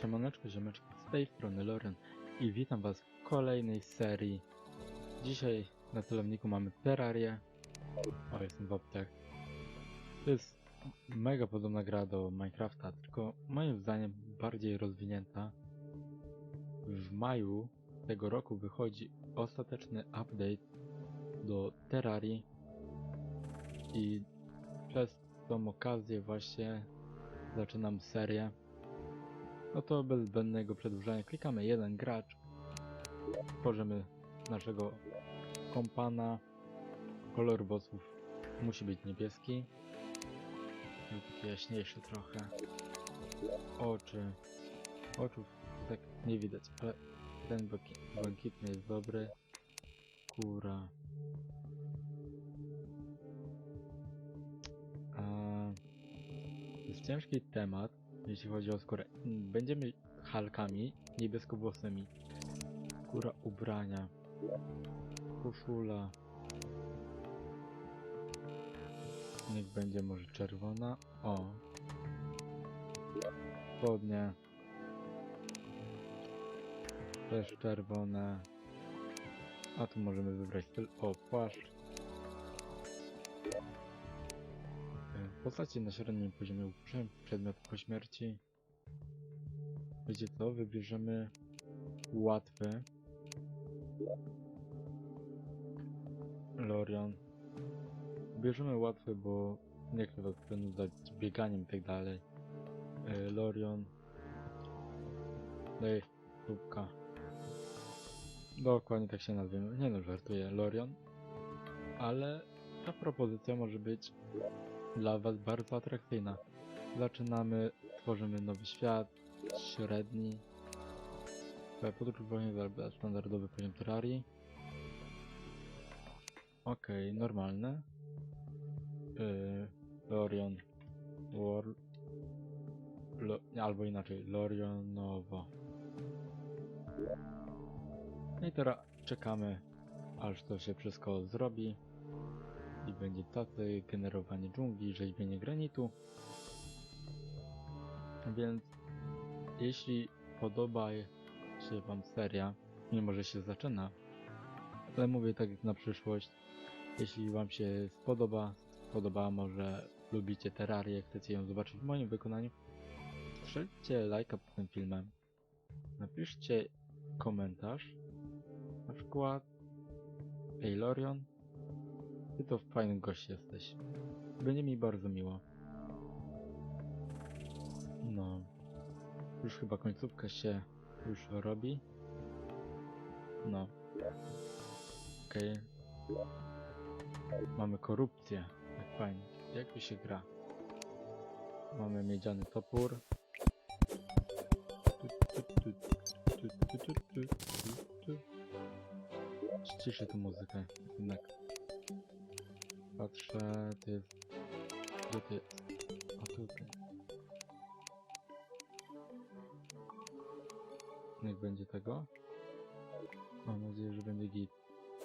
Siemaneczko, ziomeczko, z tej strony Loren i witam was w kolejnej serii. Dzisiaj na celowniku mamy Terrarię. O, jestem w opcjach. To jest mega podobna gra do Minecrafta, tylko moim zdaniem bardziej rozwinięta. W maju tego roku wychodzi ostateczny update do Terrarii i przez tą okazję właśnie zaczynam serię. No to bez zbędnego przedłużania klikamy jeden gracz. Tworzymy naszego kompana. Kolor bossów musi być niebieski. Taki jaśniejszy trochę. Oczy. Oczów tak nie widać, ale ten błęki- błękitny jest dobry. Kura. To jest ciężki temat, jeśli chodzi o skórę. Będziemy halkami niebieskowłosnymi. Skóra ubrania. Koszula. Niech będzie może czerwona. O. Spodnie. Też czerwone. A tu możemy wybrać styl. O, płaszcz. E, Postacie na średnim poziomie ulepszają przedmiot po śmierci. Wiecie co? Wybierzemy łatwy. Lorion. Bierzemy łatwy, bo nie chcę was wynudzać bieganiem i tak dalej. E, Lorion. Daj, lubka. Dokładnie tak się nazwiemy. Nie no, żartuję. Lorion. Ale ta propozycja może być dla Was bardzo atrakcyjna. Zaczynamy, tworzymy nowy świat, średni. Twoja podróż zarabia standardowy poziom terrarii. Okej, normalne. Yy, Lorion World. Lo, albo inaczej, Lorionowo. No i teraz czekamy, aż to się wszystko zrobi i będzie tacy generowanie dżungli, rzeźbienie granitu. Więc jeśli podoba się Wam seria, mimo że się zaczyna, ale mówię tak jak na przyszłość, jeśli Wam się spodoba, podoba, może lubicie Terrarię, chcecie ją zobaczyć w moim wykonaniu, strzelcie lajka pod tym filmem, napiszcie komentarz, na przykład Ej Lorion, ty to fajny gość jesteś. Będzie mi bardzo miło. No. Już chyba końcówka się już robi. No. Okej. Okay. Mamy korupcję. Jak fajnie. Jak mi się gra? Mamy miedziany topór. Ściszę tę muzykę. Jednak. Patrzę, to jest... Gdzie to jest? A tutaj. Niech będzie tego. Mam nadzieję, że będzie git.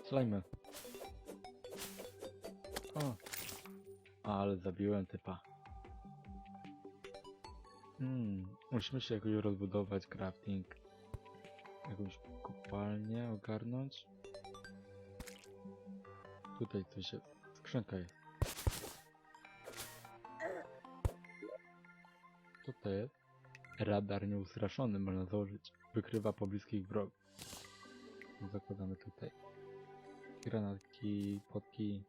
Slajmy. O! Ale zabiłem typa. Hmm, musimy się jakoś rozbudować, crafting. Jakąś kopalnię ogarnąć. Tutaj coś jest. Skrzynka jest. Co to jest? Radar nieustraszony można założyć. Wykrywa pobliskich wrogów. Zakładamy tutaj. Granatki, potki.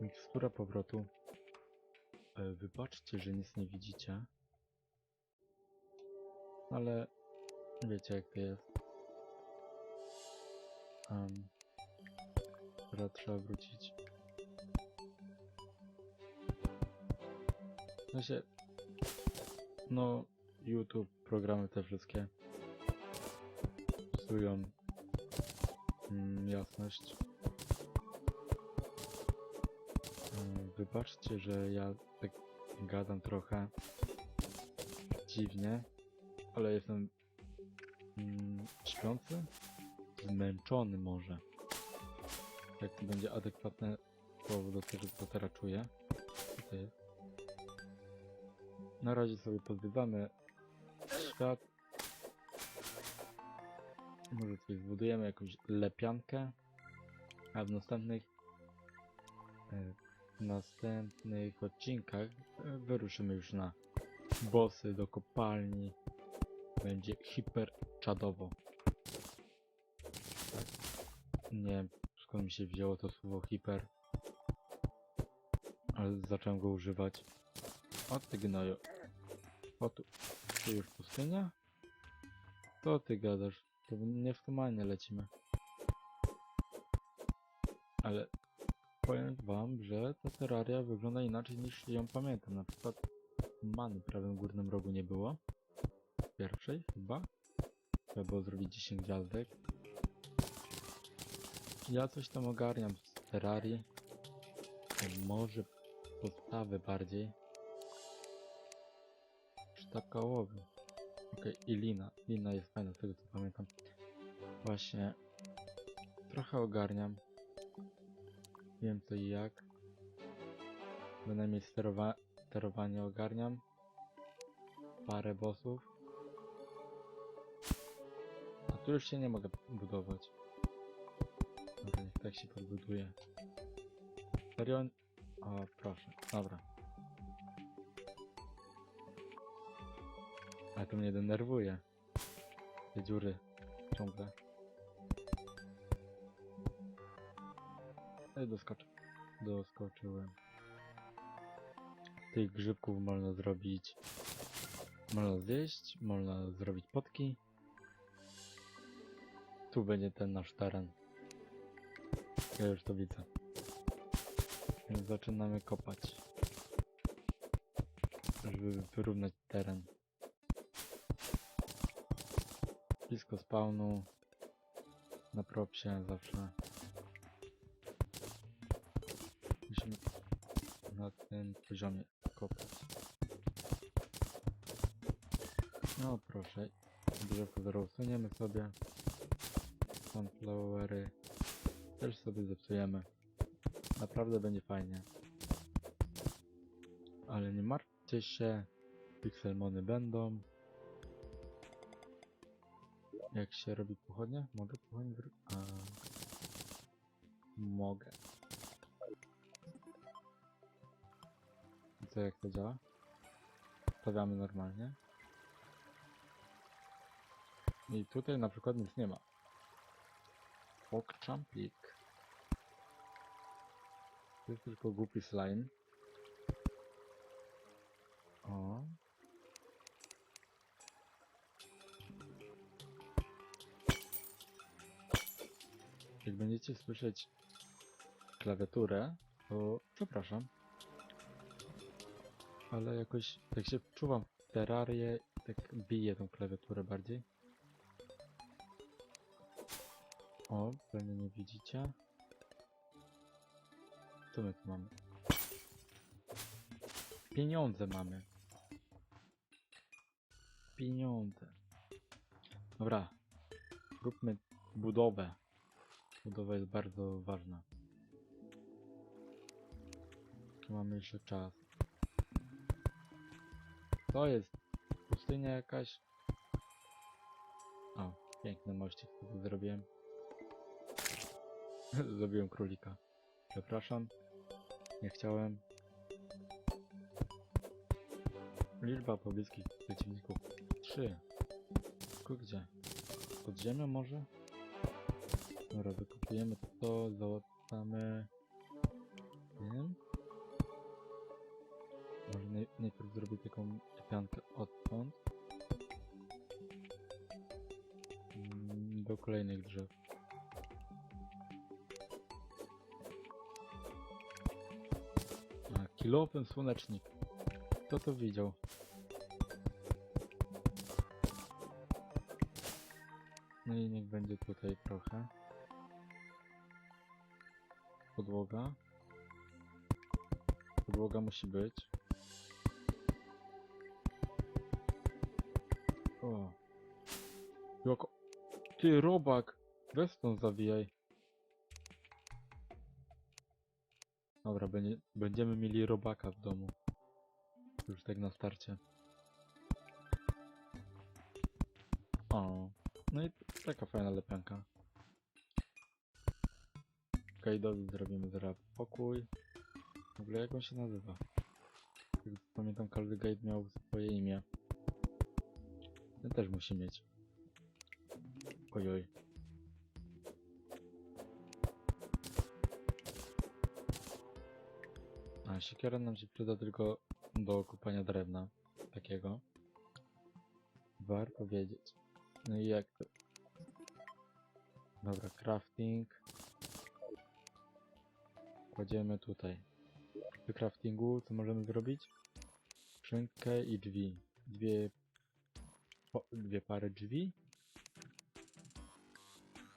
Mikstura powrotu. E, Wybaczcie, że nic nie widzicie. Ale wiecie jak to jest. Um, Teraz trzeba wrócić. W sensie, no, YouTube, programy te wszystkie. Psują mm, jasność. Mm, Wybaczcie, że ja tak gadam trochę dziwnie, ale jestem mm, śpiący, zmęczony może. Jak będzie adekwatne słowo do tego, co teraz czuję. Na razie sobie pozbywamy świat. Może coś zbudujemy, jakąś lepiankę. A w następnych e, w następnych odcinkach e, wyruszymy już na bossy do kopalni. Będzie hiper czadowo. Nie wiem skąd mi się wzięło to słowo hiper. Ale zacząłem go używać. O. O tu. Tu już pustynia? To ty gadasz. To nie w tумanie lecimy. Ale powiem wam, że ta terraria wygląda inaczej niż ją pamiętam. Na przykład many w prawym górnym rogu nie było. Pierwszej chyba. Trzeba było zrobić 10 gwiazdek. Ja coś tam ogarniam z terrarii. Może podstawy bardziej. Sztabka ołowiu. Okej, i lina. Lina jest fajna, z tego co pamiętam. Właśnie trochę ogarniam. Wiem co i jak. Bynajmniej sterowa sterowanie ogarniam. Parę bossów. A tu już się nie mogę budować. Dobra, niech tak się podbuduje. Serio? O, proszę. Dobra. Ale to mnie denerwuje. Te dziury. Ciągle. Ej, doskoczę. Doskoczyłem. Tych grzybków można zrobić. Można zjeść, można zrobić potki. Tu będzie ten nasz teren. Ja już to widzę. Więc zaczynamy kopać. Żeby wyrównać teren. Blisko spawnu. Na propsie zawsze. Musimy na tym poziomie kopać. No proszę. Drzewko zaraz usuniemy sobie. Sunflowery też sobie zepsujemy. Naprawdę będzie fajnie. Ale nie martwcie się. Pixelmony będą. Jak się robi pochodnie? Mogę pochodnie? A... Mogę. I co jak to działa? Stawiamy normalnie. I tutaj na przykład nic nie ma. Pokczamplik. To jest tylko głupi slime. O. Jak będziecie słyszeć klawiaturę, to przepraszam. Ale jakoś tak się czuwam w terrarię, tak biję tą klawiaturę bardziej. O, pewnie nie widzicie. Co my tu mamy? Pieniądze mamy. Pieniądze. Dobra. Róbmy budowę. Budowa jest bardzo ważna. Tu mamy jeszcze czas. To jest pustynia jakaś. O, piękny mościk zrobiłem. Zrobiłem królika. Przepraszam. Nie chciałem. Liczba pobliskich przeciwników. Trzy. Tylko gdzie? Pod ziemią może? Dobra, wykupujemy to, załatamy tym. Może naj najpierw zrobię taką lepiankę odtąd. Mm, Do kolejnych drzew. A, kilofem słonecznik. Kto to widział? No i niech będzie tutaj trochę. Podłoga. Podłoga musi być. O. Jako... Ty, robak! Weź zawijaj. Dobra, będzie, będziemy mieli robaka w domu. Już tak na starcie. O, no i taka fajna lepianka. Kajdowi zrobimy zaraz pokój. W ogóle jak on się nazywa? Jak Pamiętam, każdy guide miał swoje imię. Ten też musi mieć. Ojoj. A, siekiera nam się przyda tylko do kupania drewna. Takiego. Warto wiedzieć. No i jak to? Dobra, crafting. Kładziemy tutaj. Przy craftingu co możemy zrobić? Skrzynkę i drzwi. Dwie, po, dwie pary drzwi.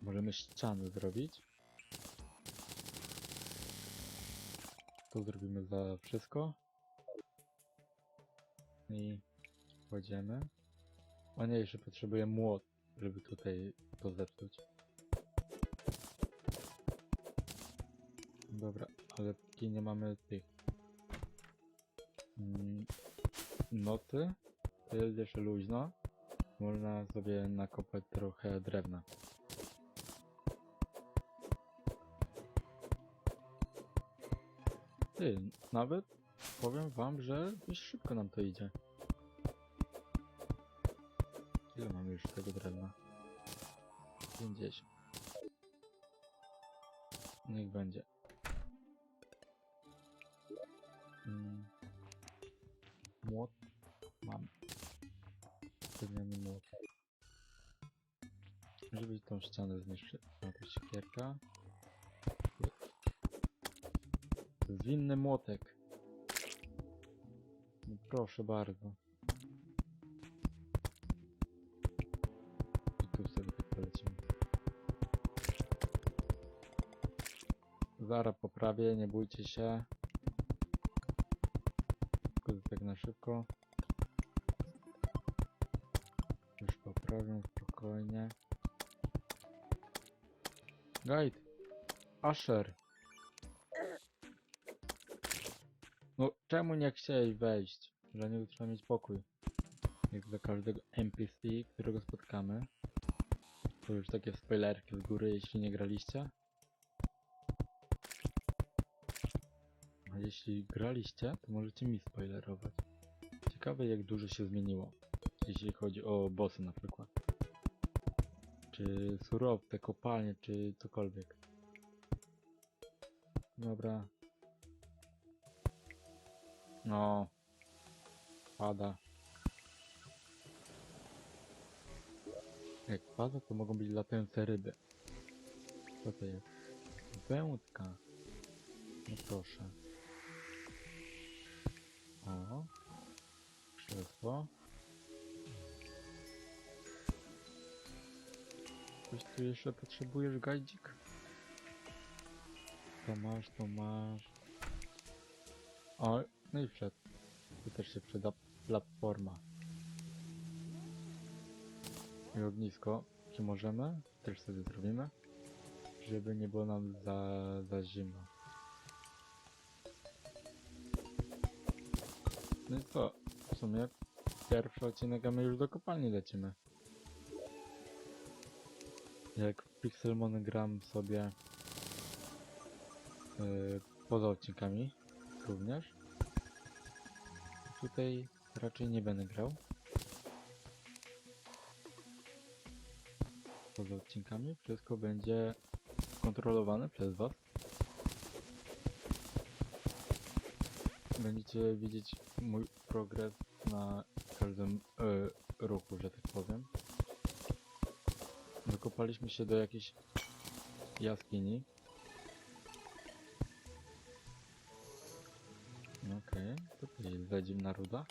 Możemy ściany zrobić. To zrobimy za wszystko. I kładziemy. O nie, jeszcze potrzebuję młot, żeby tutaj to zepsuć. Dobra, ale póki nie mamy tych mm, noty, to jest jeszcze luźno. Można sobie nakopać trochę drewna. Ty, nawet powiem wam, że dość szybko nam to idzie. Ile mamy już tego drewna? 50. Niech będzie. Mm. Młot mam. Drewniany młot. Żeby tą ścianę zniszczyć. To siekierka. Zwinny młotek. No proszę bardzo. I tu sobie polecimy. Zara poprawię, nie bójcie się. Na szybko. Już poprawię spokojnie. Guide! Asher! No, czemu nie chciałeś wejść? Że nie trzeba mieć pokój. Jak dla każdego NPC, którego spotkamy. To już takie spoilerki z góry, jeśli nie graliście. Jeśli graliście, to możecie mi spoilerować. Ciekawe jak dużo się zmieniło. Jeśli chodzi o bossy na przykład. Czy surowce, kopalnie, czy cokolwiek. Dobra, no. Pada. Jak pada, to mogą być latające ryby. Co to jest? Wędka. No proszę. O. Krzesło. Coś tu jeszcze potrzebujesz, gajdzik? To masz, to masz. O, no i wszedł. Tu też się przyda platforma. I ognisko, czy możemy? Też sobie zrobimy. Żeby nie było nam za, za zimno. No i co? W sumie pierwszy odcinek, a my już do kopalni lecimy. Jak w Pixelmon gram sobie yy, poza odcinkami również. Tutaj raczej nie będę grał. Poza odcinkami wszystko będzie kontrolowane przez Was. Będziecie widzieć mój progres na każdym e, ruchu, że tak powiem. Wykopaliśmy się do jakiejś jaskini. Okej, to tutaj zadzimna ruda.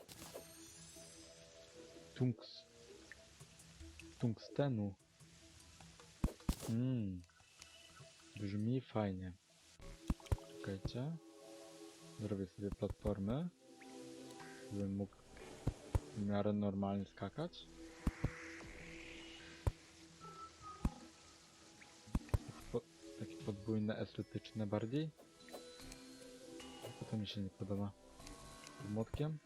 Tunks... Tungstenu. Mmm. Brzmi fajnie. Czekajcie. Zrobię sobie platformę. Żebym mógł w miarę normalnie skakać. Takie podwójne, estetyczne bardziej. To to mi się nie podoba. Z młotkiem?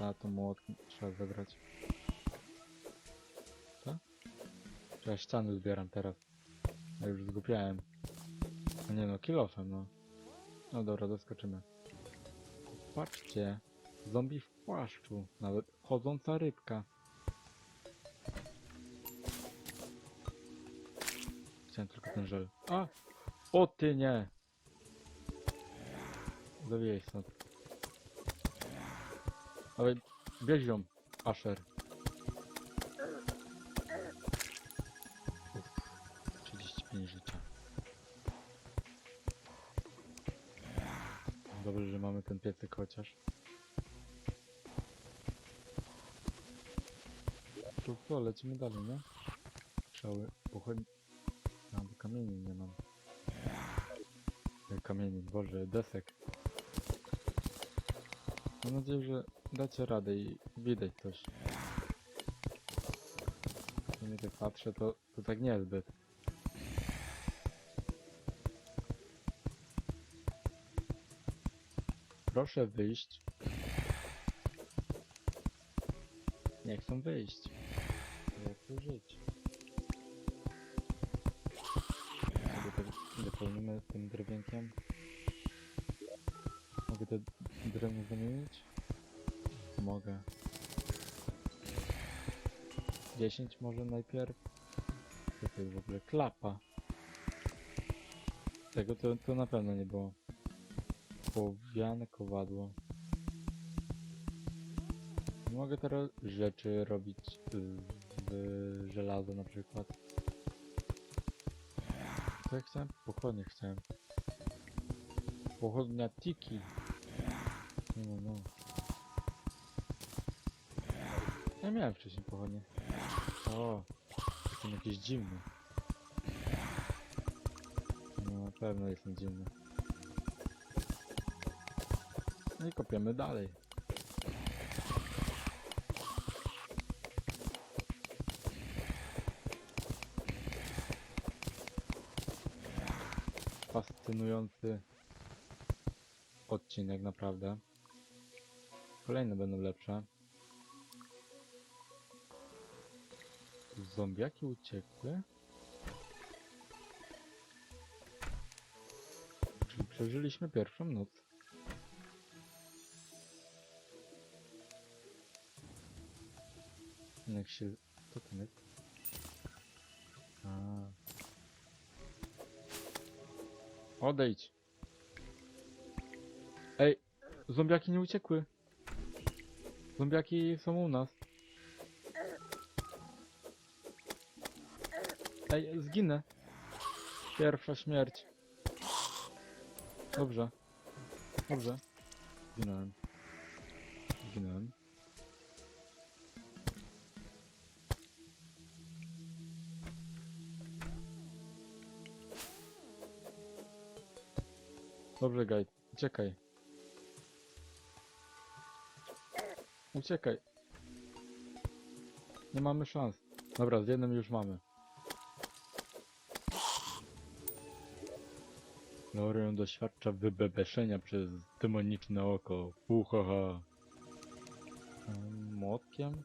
A to młot trzeba zagrać. Co? Ja ściany zbieram teraz? Ja już zgupiałem. No nie no, kilofem no. No dobra, doskoczymy. Patrzcie. Zombie w płaszczu. Nawet chodząca rybka. Chciałem tylko ten żel. A! O ty nie! Zawijaj stąd. Ale bierz ją, Asher. Dobrze, że mamy ten piecyk chociaż. To co, lecimy dalej, nie? Strzały, pochodni... A, bo kamieni nie mam. Kamieni, boże, desek. Mam nadzieję, że dacie radę i widać coś. Jak patrzę, to, to tak niezbyt. Proszę wyjść. Nie chcą wyjść. Jak tu żyć? To dopełnimy tym drewienkiem. Mogę te drewno zamienić? Mogę. 10 może najpierw? To jest w ogóle? Klapa. Tego to, to na pewno nie było. Powiane kowadło. Mogę teraz rzeczy robić z żelaza na przykład. Co ja chciałem? Pochodnie chciałem. Pochodnia tiki. No, no. Ja miałem wcześniej pochodnie. O, jestem jakiś dziwny. No, na pewno jestem dziwny. I kopiemy dalej. Fascynujący odcinek, naprawdę. Kolejne będą lepsze. Zombiaki uciekły? Czyli przeżyliśmy pierwszą noc. Jak się... Co to jest? Odejdź! Ej! Zombiaki nie uciekły! Zombiaki są u nas. Ej, zginę. Pierwsza śmierć. Dobrze. Dobrze. Zginąłem. Zginąłem. Dobrze, Gaj. Uciekaj. Uciekaj. Nie mamy szans. Dobra, z jednym już mamy. Lorion doświadcza wybebeszenia przez demoniczne oko. Uhaha. Em, Młotkiem?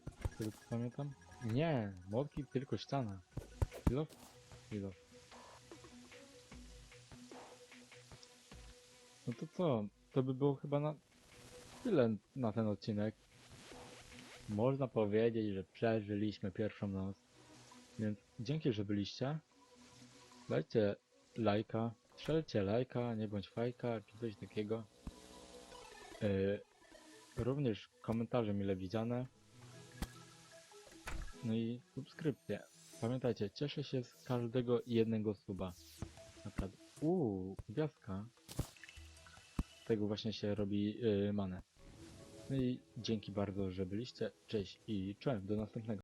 Pamiętam? Nie, młotki tylko ściana. Kilof? Kilof. No to co? To by było chyba na tyle na ten odcinek. Można powiedzieć, że przeżyliśmy pierwszą noc. Więc dzięki, że byliście. Dajcie lajka, strzelcie lajka, nie bądź fajka, czy coś takiego. Yy, również komentarze mile widziane. No i subskrypcje. Pamiętajcie, cieszę się z każdego jednego suba. Naprawdę. Uuu, gwiazdka. Tego właśnie się robi yy, manę. No i dzięki bardzo, że byliście. Cześć i czołem, do następnego.